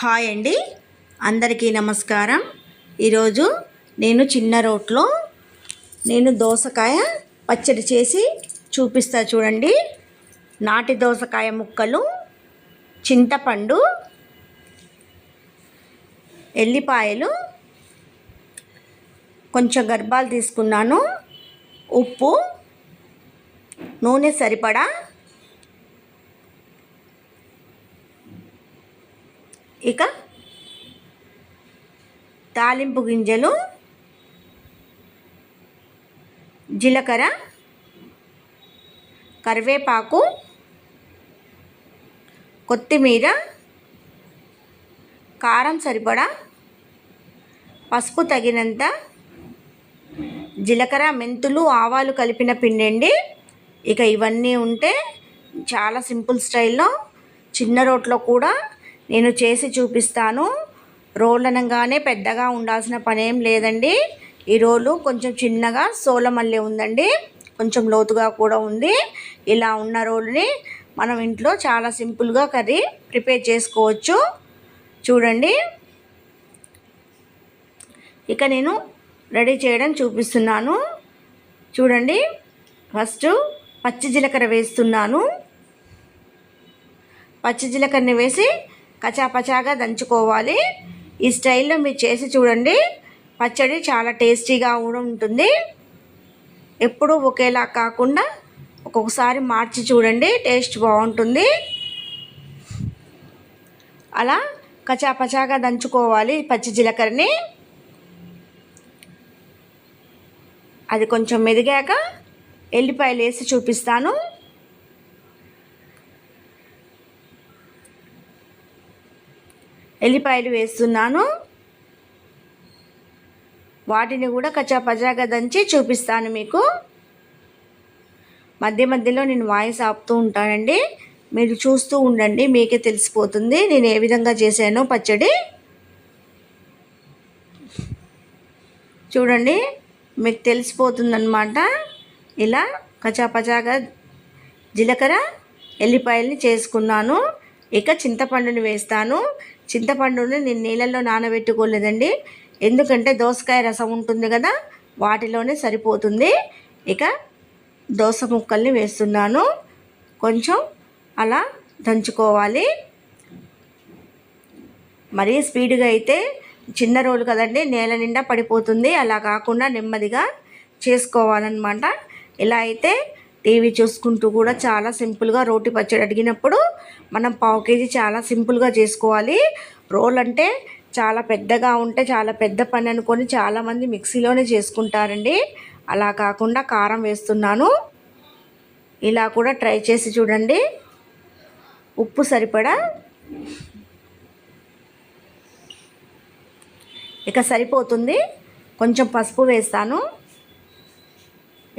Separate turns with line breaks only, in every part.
Hi అండి. అందరికీ నమస్కారం. ఈరోజు నేను చిన్న రోట్లో నేను దోసకాయ పచ్చడి చేసి చూపిస్తా చూడండి. నాటి దోసకాయ ముక్కలు చింతపండు ఎల్లిపాయలు కొంచెం గర్భాలు తీసుకున్నాను ఉప్పు నూనె సరిపడా ఇక తాలింపు గింజలు జీలకర్ర కరివేపాకు కొత్తిమీర కారం సరిపడా పసుపు తగినంత జీలకర్ర మెంతులు ఆవాలు కలిపిన పిండి అండి ఇక ఇవన్నీ ఉంటే చాలా సింపుల్ స్టైల్లో చిన్న రోట్లో కూడా నేను చేసి చూపిస్తాను. రోల్ అనగానే పెద్దగా ఉండాల్సిన పని ఏం లేదండి. ఈ రోలు కొంచెం చిన్నగా సోలమల్లె ఉందండి. కొంచెం లోతుగా కూడా ఉంది. ఇలా ఉన్న రోలుని మనం ఇంట్లో చాలా సింపుల్గా కర్రీ ప్రిపేర్ చేసుకోవచ్చు. చూడండి. ఇక నేను రెడీ చేయడం చూపిస్తున్నాను. చూడండి. ఫస్ట్ పచ్చి జీలకర్ర వేస్తున్నాను. పచ్చి జీలకర్రని వేసి కచాపచాగా దంచుకోవాలి. ఈ స్టైల్లో మీరు చేసి చూడండి. పచ్చడి చాలా టేస్టీగా కూడా ఉంటుంది. ఎప్పుడూ ఒకేలా కాకుండా ఒక్కొక్కసారి మార్చి చూడండి. టేస్ట్ బాగుంటుంది. అలా కచాపచాగా దంచుకోవాలి పచ్చి జీలకర్రని. అది కొంచెం మెదిగాక ఎల్లిపాయలు వేసి చూపిస్తాను. ఎల్లిపాయలు వేస్తున్నాను. వాటిని కూడా కచాపచాగా దంచి చూపిస్తాను మీకు. మధ్య మధ్యలో నేను వాయిస్ ఆపుతూ ఉంటానండి. మీరు చూస్తూ ఉండండి మీకే తెలిసిపోతుంది నేను ఏ విధంగా చేశానో పచ్చడి. చూడండి మీకు తెలిసిపోతుందన్నమాట. ఇలా కచాపచాగా జీలకర్ర ఎల్లిపాయల్ని చేసుకున్నాను. ఇక చింతపండుని వేస్తాను. చింతపండుని నేను నీళ్ళల్లో నానబెట్టుకోలేదండి. ఎందుకంటే దోసకాయ రసం ఉంటుంది కదా వాటిలోనే సరిపోతుంది. ఇక దోస ముక్కల్ని వేస్తున్నాను. కొంచెం అలా దంచుకోవాలి. మరీ స్పీడ్గా అయితే చిన్న రోలు కదండి నేల నిండా పడిపోతుంది. అలా కాకుండా నెమ్మదిగా చేసుకోవాలన్నమాట. ఇలా అయితే టీవీ చూసుకుంటూ కూడా చాలా సింపుల్గా రోటి పచ్చడి అడిగినప్పుడు మనం పావు కేజీ చాలా సింపుల్గా చేసుకోవాలి. రోల్ అంటే చాలా పెద్దగా ఉంటే చాలా పెద్ద పని అనుకొని చాలామంది మిక్సీలోనే చేసుకుంటారండి. అలా కాకుండా కారం వేస్తున్నాను. ఇలా కూడా ట్రై చేసి చూడండి. ఉప్పు సరిపడా? ఇక సరిపోతుంది. కొంచెం పసుపు వేస్తాను.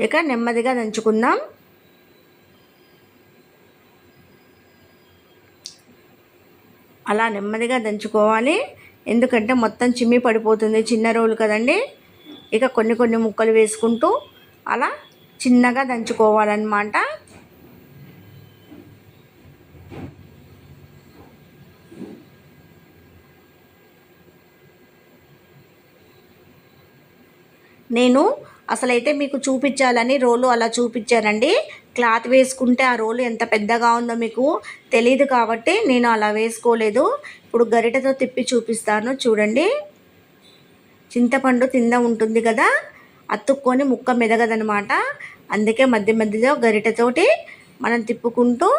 ఇక నెమ్మదిగా దంచుకుందాం. అలా నెమ్మదిగా దంచుకోవాలి. ఎందుకంటే మొత్తం చిమ్మి పడిపోతుంది చిన్న రోలు కదండి. ఇక కొన్ని కొన్ని ముక్కలు వేసుకుంటూ అలా చిన్నగా దంచుకోవాలన్నమాట. నేను అసలైతే మీకు చూపించాలని రోలు అలా చూపించానండి. క్లాత్ వేసుకుంటే ఆ రోలు ఎంత పెద్దగా ఉందో మీకు తెలియదు కాబట్టి నేను అలా వేసుకోలేదు. ఇప్పుడు గరిటతో తిప్పి చూపిస్తాను చూడండి. చింతపండు తింద ఉంటుంది కదా అతుక్కొని ముక్క మెదగదనమాట. అందుకే మధ్య మధ్యలో గరిటెతోటి మనం తిప్పుకుంటూ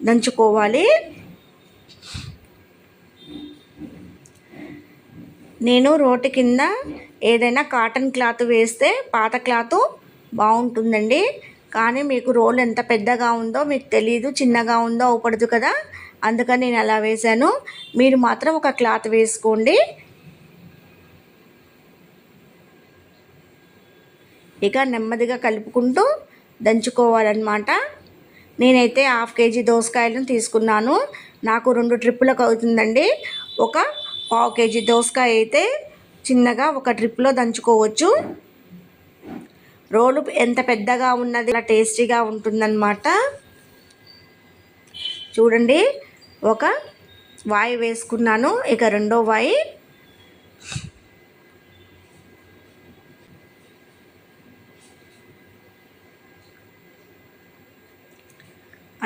దంచుకోవాలి. నేను రోటి కింద ఏదైనా కాటన్ క్లాత్ వేస్తే పాత క్లాత్ బాగుంటుందండి. కానీ మీకు రోల్ ఎంత పెద్దగా ఉందో మీకు తెలియదు చిన్నగా ఉందో అవ్వపడదు కదా. అందుకని నేను అలా వేశాను. మీరు మాత్రం ఒక క్లాత్ వేసుకోండి. ఇక నెమ్మదిగా కలుపుకుంటూ దంచుకోవాలన్నమాట. నేనైతే హాఫ్ కేజీ దోసకాయలను తీసుకున్నాను. నాకు రెండు ట్రిప్పులకు అవుతుందండి. ఒక పావు కేజీ దోసకాయ అయితే చిన్నగా ఒక ట్రిప్లో దంచుకోవచ్చు. రోలు ఎంత పెద్దగా ఉన్నది అలా టేస్టీగా ఉంటుందన్నమాట. చూడండి ఒక వాయి వేసుకున్నాను ఇక రెండో వాయి.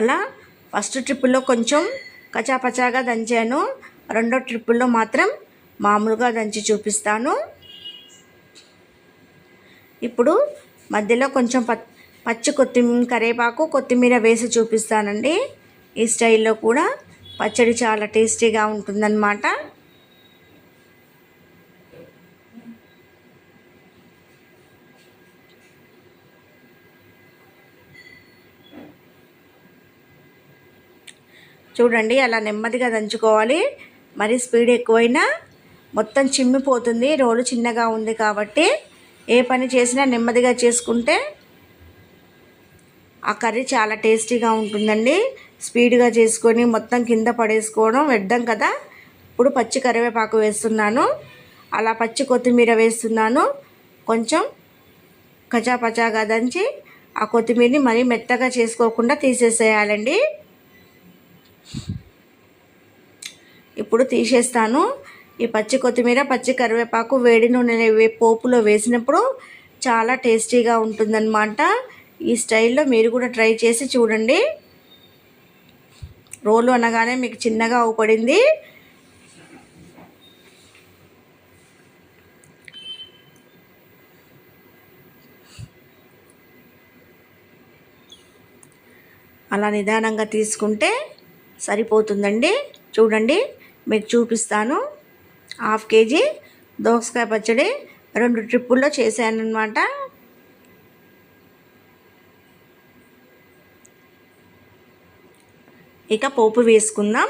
అలా ఫస్ట్ ట్రిప్పులో కొంచెం కచాపచాగా దంచాను. రెండో ట్రిప్పుల్లో మాత్రం మామూలుగా దంచి చూపిస్తాను. ఇప్పుడు మధ్యలో కొంచెం పచ్చి కొత్తిమీర కరివేపాకు కొత్తిమీర వేసి చూపిస్తానండి. ఈ స్టైల్లో కూడా పచ్చడి చాలా టేస్టీగా ఉంటుందన్నమాట. చూడండి అలా నెమ్మదిగా దంచుకోవాలి. మరి స్పీడ్ ఎక్కువైనా మొత్తం చిమ్మిపోతుంది. రోలు చిన్నగా ఉంది కాబట్టి ఏ పని చేసినా నెమ్మదిగా చేసుకుంటే ఆ కర్రీ చాలా టేస్టీగా ఉంటుందండి. స్పీడ్గా చేసుకొని మొత్తం కింద పడేసుకోవడం వ్యర్థం కదా. ఇప్పుడు పచ్చి కరివేపాకు వేస్తున్నాను. అలా పచ్చి కొత్తిమీర వేస్తున్నాను. కొంచెం కచాపచాగా దంచి ఆ కొత్తిమీరని మరీ మెత్తగా చేసుకోకుండా తీసేసేయాలండి. ఇప్పుడు తీసేస్తాను. ఈ పచ్చి కొత్తిమీర పచ్చి కరివేపాకు వేడి నూనె పోపులో వేసినప్పుడు చాలా టేస్టీగా ఉంటుందన్నమాట. ఈ స్టైల్లో మీరు కూడా ట్రై చేసి చూడండి. రోలు అనగానే మీకు చిన్నగా అవుపడింది. అలా నిదానంగా తీసుకుంటే సరిపోతుందండి. చూడండి. మీకు చూపిస్తాను. హాఫ్ కేజీ దోసకాయ పచ్చడి రెండు ట్రిప్పుల్లో చేశానమాట ఇక పోపు వేసుకుందాం.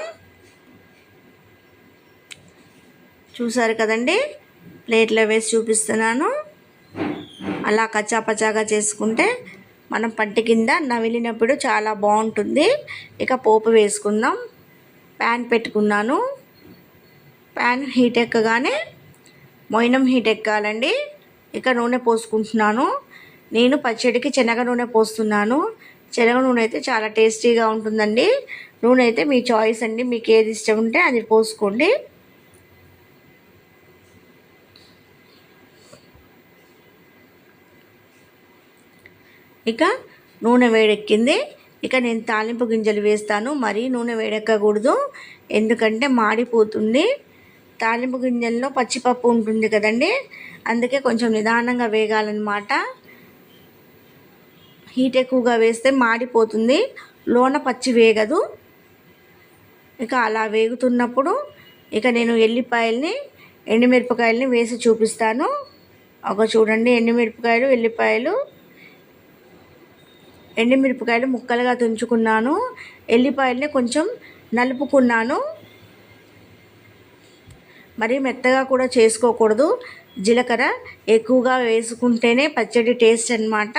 చూసారు కదండి? ప్లేట్లో వేసి చూపిస్తున్నాను. అలా కచ్చాపచ్చాగా చేసుకుంటే మనం పంటి కింద నవిలినప్పుడు చాలా బాగుంటుంది. ఇక పోపు వేసుకుందాం. ప్యాన్ పెట్టుకున్నాను. ప్యాన్ హీట్ ఎక్కగానే మొయినం హీట్ ఎక్కాలండి. ఇక నూనె పోసుకుంటున్నాను. నేను పచ్చడికి శనగ నూనె పోస్తున్నాను. శనగ నూనె అయితే చాలా టేస్టీగా ఉంటుందండి. నూనె అయితే మీ చాయిస్ అండి. మీకు ఏది ఇష్టం ఉంటే అది పోసుకోండి. ఇక నూనె వేడెక్కింది. ఇక నేను తాలింపు గింజలు వేస్తాను. మరీ నూనె వేడెక్కకూడదు. ఎందుకంటే మాడిపోతుంది. తాలింపు గింజల్లో పచ్చిపప్పు ఉంటుంది కదండి? అందుకే కొంచెం నిదానంగా వేగాలన్నమాట. హీట్ ఎక్కువగా వేస్తే మాడిపోతుంది. లోన పచ్చి వేగదు. ఇక అలా వేగుతున్నప్పుడు ఇక నేను ఎల్లిపాయల్ని ఎండుమిరపకాయలని వేసి చూపిస్తాను. ఒక చూడండి ఎండుమిరపకాయలు ఎల్లిపాయలు. ఎండుమిరపకాయలు ముక్కలుగా తుంచుకున్నాను. ఎల్లిపాయల్ని కొంచెం నలుపుకున్నాను. మరి మెత్తగా కూడా చేసుకోకూడదు. జీలకర్ర ఎక్కువగా వేసుకుంటేనే పచ్చడి టేస్ట్ అనమాట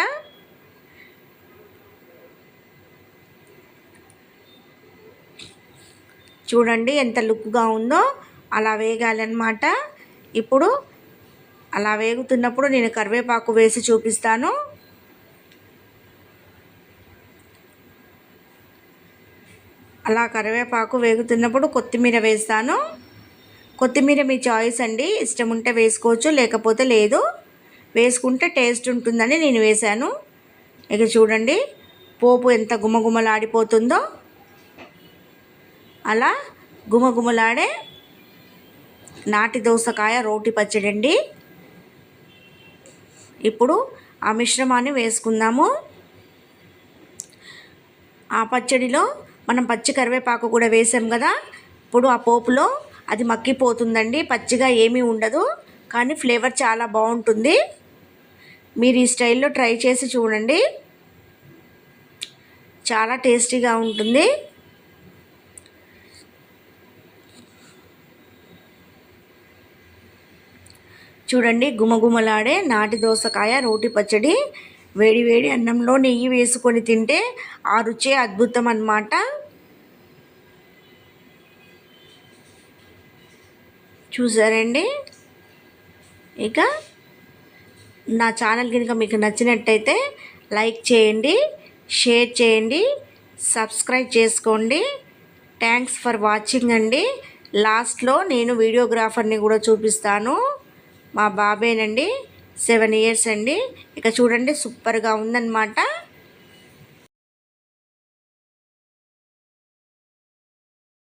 చూడండి ఎంత లుక్గా ఉందో అలా వేగాలన్నమాట. ఇప్పుడు అలా వేగుతున్నప్పుడు నేను కరివేపాకు వేసి చూపిస్తాను. అలా కరివేపాకు వేగుతున్నప్పుడు కొత్తిమీర వేస్తాను. కొత్తిమీర మీ చాయిస్ అండి. ఇష్టం ఉంటే వేసుకోవచ్చు లేకపోతే లేదు. వేసుకుంటే టేస్ట్ ఉంటుందని నేను వేశాను. ఇక చూడండి పోపు ఎంత గుమగుమలాడిపోతుందో. అలా గుమగుమలాడే నాటి దోసకాయ రోటి పచ్చడి అండి. ఇప్పుడు ఆ మిశ్రమాన్ని వేసుకుందాము. ఆ పచ్చడిలో మనం పచ్చి కరివేపాకు కూడా వేసాం కదా. ఇప్పుడు ఆ పోపులో అది మక్కిపోతుందండి పచ్చిగా ఏమీ ఉండదు. కానీ ఫ్లేవర్ చాలా బాగుంటుంది. మీరు ఈ స్టైల్లో ట్రై చేసి చూడండి. చాలా టేస్టీగా ఉంటుంది. చూడండి గుమగుమలాడే నాటి దోసకాయ రోటి పచ్చడి. వేడి వేడి అన్నంలో నెయ్యి వేసుకొని తింటే ఆ రుచే అద్భుతం అన్నమాట. చూసారండి? ఇక నా ఛానల్ కనుక మీకు నచ్చినట్టయితే లైక్ చేయండి షేర్ చేయండి సబ్స్క్రైబ్ చేసుకోండి. థ్యాంక్స్ ఫర్ వాచింగ్ అండి. లాస్ట్లో నేను వీడియోగ్రాఫర్ని కూడా చూపిస్తాను. మా బాబేనండి సెవెన్ ఇయర్స్ అండి. ఇక చూడండి సూపర్గా ఉందన్నమాట.